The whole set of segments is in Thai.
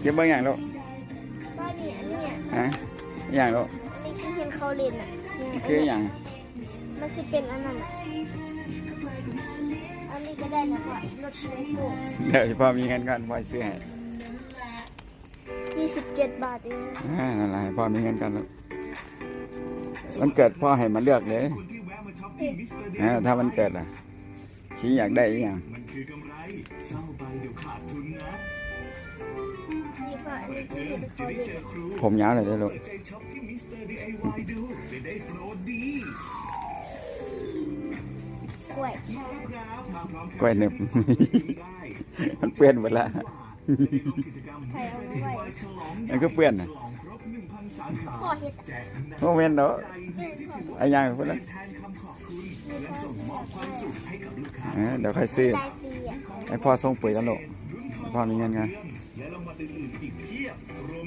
เก็บเบิ่งอย่างลูกบ้านนี้อันเนี้ยฮะอย่างลูกอันนี้ที่เห็นเขาเล่นอะเนี่ยคืออย่าง มันจะเป็นอันนั้นอะอันนี้ก็ได้นะพ่อรถเลโก้เดี๋ยวพ่อมีเงินก่อนพ่อซื้อให้ยี่สิบเจ็ดบาทเองอ่านั่นแหละให้พ่อมีเงินก่อนลูกมันเกิดพ่อให้มาเลือกเลย อ่าถ้ามันเกิดล่ะชี้อยากได้อีกอย่างมันคือกำไรเศร้าไปเดี๋ยวขาดทุนนะนี่พ่ออันนี้ที่เห็นจะเขาได้เล่นเจอครูผมยาวเลยได้อลูกเปิดใจช็อปที่มิสเตอร์ DIY ดูจะได้โปรดี กล้วยมาแล้วครับมาพร้อมกล้วยหนึบได้มันเปื้อนหมดละกิจกรรมใครเอาไว้ฉลองมันก็เปื้อนน่ะ ขาพ่อเห็ดแจกหนักโมเมนต์เนาะใจที่ถือว่าไอ้ยังเพื่อนเป็นแทนคำขอบคุณและส่งมอบความสุขให้กับลูกค้าเออเดี๋ยวค่อยซื้อได้ฟรีอะให้พ่อส่งปุ๋ยกันลูกให้พ่อมีเงินกันและรางวัลอื่นๆอีกเพียบรวม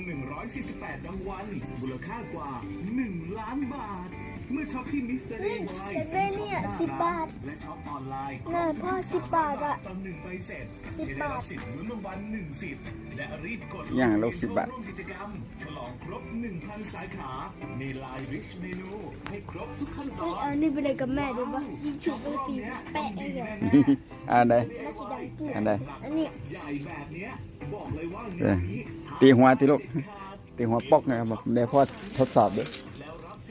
148รางวัลมูลค่ากว่า 1 ล้านบาท เมื่อช็อปที่มิสเตอร์เฮ้ย DIY อยากได้เนี่ยสิบบาทและช็อปออนไลน์น่าพ่อสิบบาทอะต่อหนึ่งใบเสร็จสิบจะได้รัาทบสิทธิ์ลุ้นรางวัลหนึ่งสิทธิ์และรีบกดอย่างละ10บาทร่วมกิจกรรมฉลองครบ1,000สาขาในไลน์ริชเมนูให้ครบทุกขั้นตเฮ้อยนเอานี่ไปเลยกับแม่ดูป่ะยิงฉุบไปตีแปะไอ้เหี้ยอันใดแล้วจะดังกิ้งอันใดอันนี้ใหญ่แบบเนี้ยบอกเลยว่าเอเงิอนนี้ตีหัวตีลูกตีหัวปอกนะครับบอกเดี๋ยวพ่อทดสอบด้วย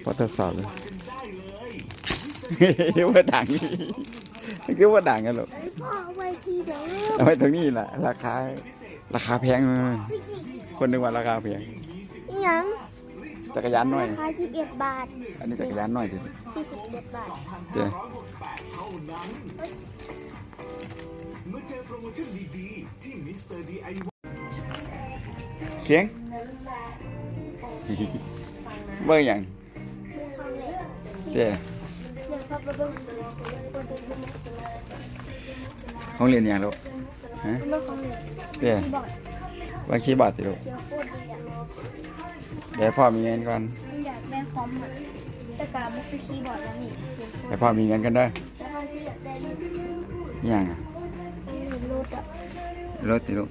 พ่อทดสอบด้วย เดี๋ยวว่าดังนี่คือว่าดังกันหรอกไอ้พ่อเอาไว้ทีเดียวเอาไว้ตรงนี้แหละราคา ราคาแพงเลยคนนึกว่าราคาแพงอีหยังจักรยานหน่อย ราคายี่สิบเอ็ดบาท อันนี้จักรยานหน่อยดิสี่สิบเอ็ดบาทเดี๋ยวเท่านั้นเมื่อเจอโปรโมชั่นดีๆที่มิสเตอร์ดีไอเสียงเบิ่งอย่างเจ้เดี๋ยวครับเบิ่ง ของเรียนอย่างลูกฮะเบิ่งของเหลือเจ้ที่บอกว่าคีย์บอร์ดติลูกเสียโคตรดีอะเดี๋ยวพ่อมีเงินก่อนมันอยากได้คอมอะแต่กาไม่ซื้อคีย์บอร์ดแล้วนี่เสียโคตรเดี๋ยวพ่อมีเงินกันเด้อแล้วก็ที่อยากได้นี่อหย่างอะมันมีรถอะรถติลูกร